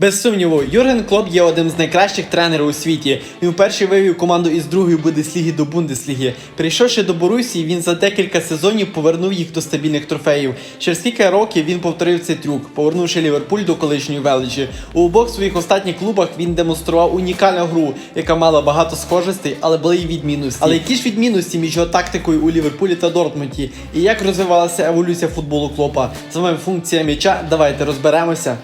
Без сумніву, Юрген Клоп є одним з найкращих тренерів у світі. Він вперше вивів команду із другої Бундесліги до Бундесліги. Прийшовши до Борусії, він за декілька сезонів повернув їх до стабільних трофеїв. Через кілька років він повторив цей трюк, повернувши Ліверпуль до колишньої величі. У обох своїх останніх клубах він демонстрував унікальну гру, яка мала багато схожостей, але були й відмінності. Але які ж відмінності між його тактикою у Ліверпулі та Дортмунді? І як розвивалася еволюція футболу Клопа? З вами функція м'яча. Давайте розберемося.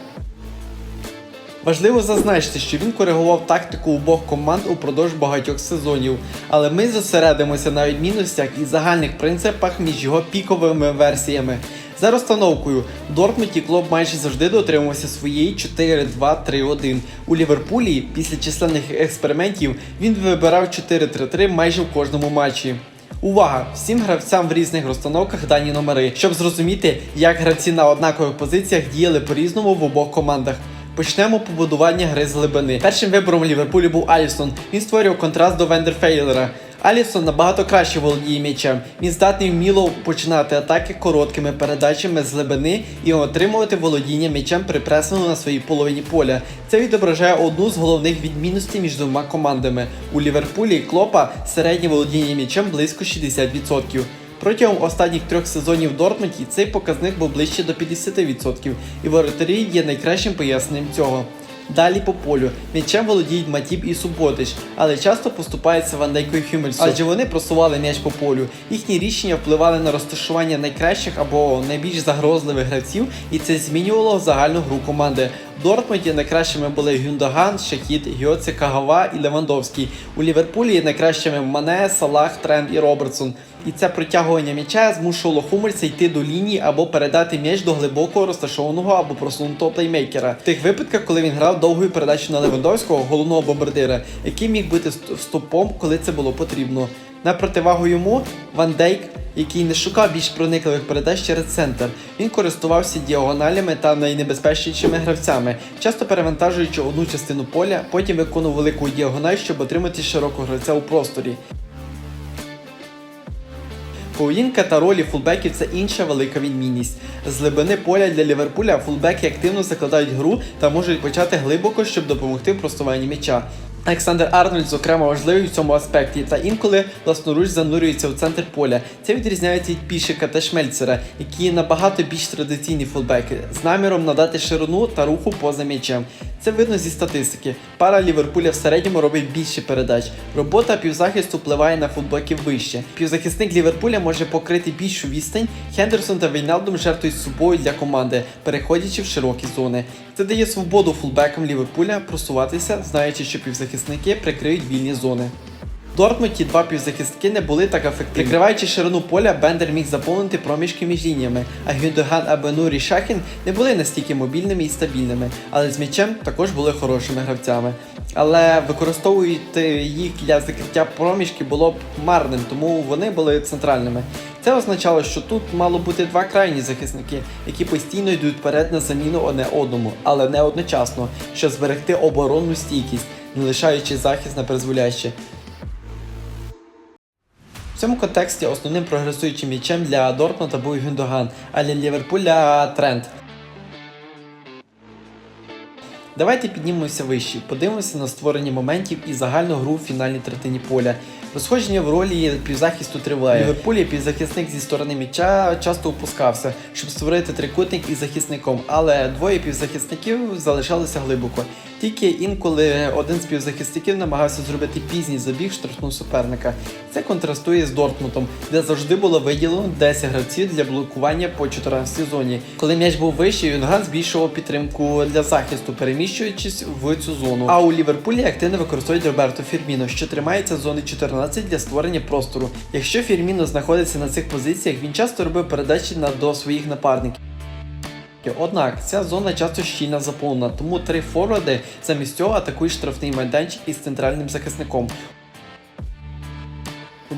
Важливо зазначити, що він коригував тактику обох команд упродовж багатьох сезонів, але ми зосередимося на відмінностях і загальних принципах між його піковими версіями. За розстановкою, в Дортмунді клуб майже завжди дотримувався своєї 4-2-3-1. У Ліверпулі після численних експериментів він вибирав 4-3-3 майже в кожному матчі. Увага! Всім гравцям в різних розстановках дані номери, щоб зрозуміти, як гравці на однакових позиціях діяли по-різному в обох командах. Почнемо побудування гри з глибини. Першим вибором Ліверпулю був Алісон. Він створював контраст до Вендерфейлера. Алісон набагато краще володіє м'ячем. Він здатний вміло починати атаки короткими передачами з глибини і отримувати володіння м'ячем при пресингу на своїй половині поля. Це відображає одну з головних відмінностей між двома командами. У Ліверпулі Клопа середнє володіння м'ячем близько 60%. Протягом останніх трьох сезонів в Дортмунді цей показник був ближче до 50%, і воротарі є найкращим поясненням цього. Далі по полю м'ячем володіють Матіп і Суботич, але часто поступаються Вандейко і Хюмельсу, адже вони просували м'яч по полю. Їхні рішення впливали на розташування найкращих або найбільш загрозливих гравців, і це змінювало загальну гру команди. В Дортмунді найкращими були Гюндаган, Шахіт, Гьоце, Кагава і Левандовський. У Ліверпулі найкращими Мане, Салах, Тренд і Робертсон. І це притягування м'яча змушувало Хумельса йти до лінії або передати м'яч до глибокого розташованого або просунутого плеймейкера. В тих випадках, коли він грав довгою передачу на Левандовського, головного бомбардира, який міг бити ст- стопом, коли це було потрібно. На противагу йому Ван Дейк, який не шукав більш проникливих передач через центр. Він користувався діагоналями та найнебезпечнішими гравцями, часто перевантажуючи одну частину поля, потім виконував велику діагональ, щоб отримати широкого гравця у просторі. Поведінка та ролі фулбеків це інша велика відмінність. З глибини поля для Ліверпуля фулбеки активно закладають гру та можуть почати глибоко, щоб допомогти в просуванні м'яча. Олександр Арнольд, зокрема, важливий в цьому аспекті, та інколи власноруч занурюється в центр поля. Це відрізняється від Пішика та Шмельцера, які набагато більш традиційні фулбеки, з наміром надати ширину та руху поза м'ячем. Це видно зі статистики. Пара Ліверпуля в середньому робить більше передач. Робота півзахисту впливає на футболків вище. Півзахисник Ліверпуля може покрити більшу відстань. Хендерсон та Вейналдум жертвують собою для команди, переходячи в широкі зони. Це дає свободу фулбекам Ліверпуля просуватися, знаючи, що півзахисники прикриють вільні зони. В Дортмунді два півзахисники не були так ефективні. Прикриваючи ширину поля, Бендер міг заповнити проміжки між лініями, а Гюндоган або Нурі Шахін не були настільки мобільними і стабільними, але з м'ячем також були хорошими гравцями. Але використовувати їх для закриття проміжки було б марним, тому вони були центральними. Це означало, що тут мало бути два крайні захисники, які постійно йдуть вперед на заміну одне одному, але не одночасно, щоб зберегти оборонну стійкість, не лишаючи захист на призволяще. В цьому контексті основним прогресуючим м'ячем для Дортмунда був Гюндоган, а для Ліверпуля Трент. Давайте піднімемося вище, подивимося на створення моментів і загальну гру в фінальній третині поля. Розходження в ролі півзахисту триває. Ліверпулі півзахисник зі сторони м'яча часто опускався, щоб створити трикутник із захисником, але двоє півзахисників залишалися глибоко. Тільки інколи один з півзахисників намагався зробити пізній забіг штрафну суперника. Це контрастує з Дортмутом, де завжди було виділено 10 гравців для блокування по 14 зоні. Коли м'яч був вищий, Юнган збільшував підтримку для захисту, переміщуючись в цю зону. А у Ліверпулі активно використовують Роберто Фірміно, що тримається зони 14 для створення простору. Якщо Фірміно знаходиться на цих позиціях, він часто робив передачі на до своїх напарників. Однак ця зона часто щільно заповнена, тому три форварди замість цього атакують штрафний майданчик із центральним захисником.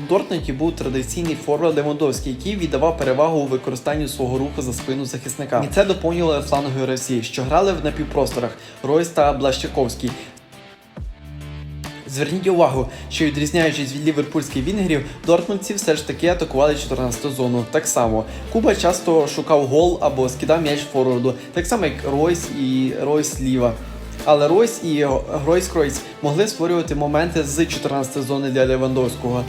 Дортмунді був традиційний форвард Левандовський, який віддавав перевагу у використанні свого руху за спину захисника. І це доповнювали флангові гравці, що грали в напівпросторах Ройс та Блащаковський. Зверніть увагу, що відрізняючись від ліверпульських вінгерів, дортмундці все ж таки атакували 14-ту зону. Так само Куба часто шукав гол або скидав м'яч форварду, так само як Ройс і Ройс зліва. Але Ройс і Гройс Кройс могли створювати моменти з 14 зони для Левандовського.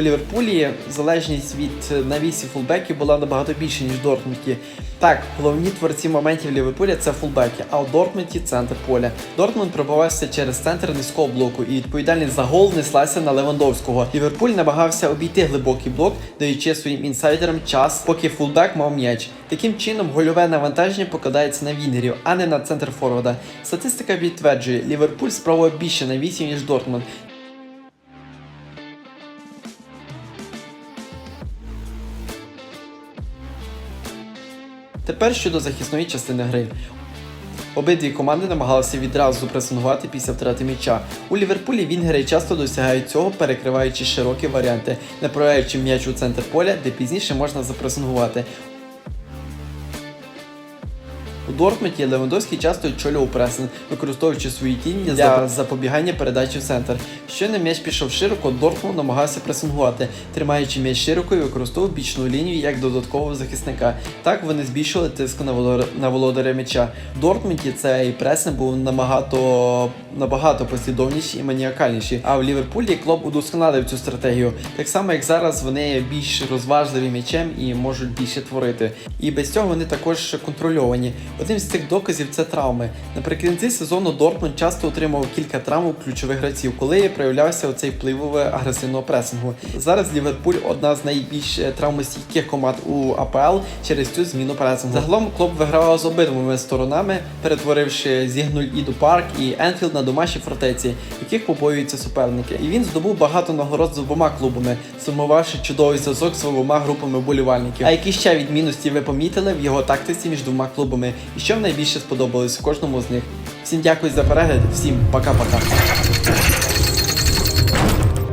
У Ліверпулі залежність від навісів фулбеків була набагато більше, ніж в Дортмунді. Так, головні творці моментів Ліверпуля це фулбеки, а у Дортмунді центр поля. Дортмунд пробивався через центр низького блоку, і відповідальність за гол неслася на Левандовського. Ліверпуль намагався обійти глибокий блок, даючи своїм інсайдерам час, поки фулбек мав м'яч. Таким чином, гольове навантаження покладається на вінгерів, а не на центр форварда. Статистика підтверджує, Ліверпуль спробував більше навісів, ніж Дортмунд. Тепер щодо захисної частини гри. Обидві команди намагалися відразу пресингувати після втрати м'яча. У Ліверпулі вінгери часто досягають цього, перекриваючи широкі варіанти, направляючи м'яч у центр поля, де пізніше можна запресингувати. У Дортмунді Левандовський часто очолював пресинг, використовуючи свої тіння для запобігання передачі в центр. Щойно м'яч пішов широко, Дортмунд намагався пресингувати, тримаючи м'яч широко і використовував бічну лінію як додаткового захисника. Так вони збільшували тиск на володар- на володаря м'яча. В Дортмунді цей пресинг був набагато набагато послідовніший і маніакальніший. А в Ліверпулі клуб удосконалив цю стратегію. Так само, як зараз вони більш розважливі м'ячем і можуть більше творити. І без цього вони також контрольовані. Одним з цих доказів це травми. Наприкінці сезону Дортмунд часто отримав кілька травм у ключових гравців, коли проявлявся оцей впливовий агресивного пресингу. Зараз Ліверпуль одна з найбільш е, травмостійких команд у АПЛ через цю зміну пресингу. Загалом клуб вигравав з обидвома сторонами, перетворивши Зігнуль Іду Парк і Енфілд на домашні фортеці, яких побоюються суперники. І він здобув багато нагород з обома клубами, сумувавши чудовий зв'язок з обома групами вболівальників. А які ще відмінності ви помітили в його тактиці між двома клубами? І що найбільше сподобалось кожному з них? Всім дякую за перегляд, всім пока-пока.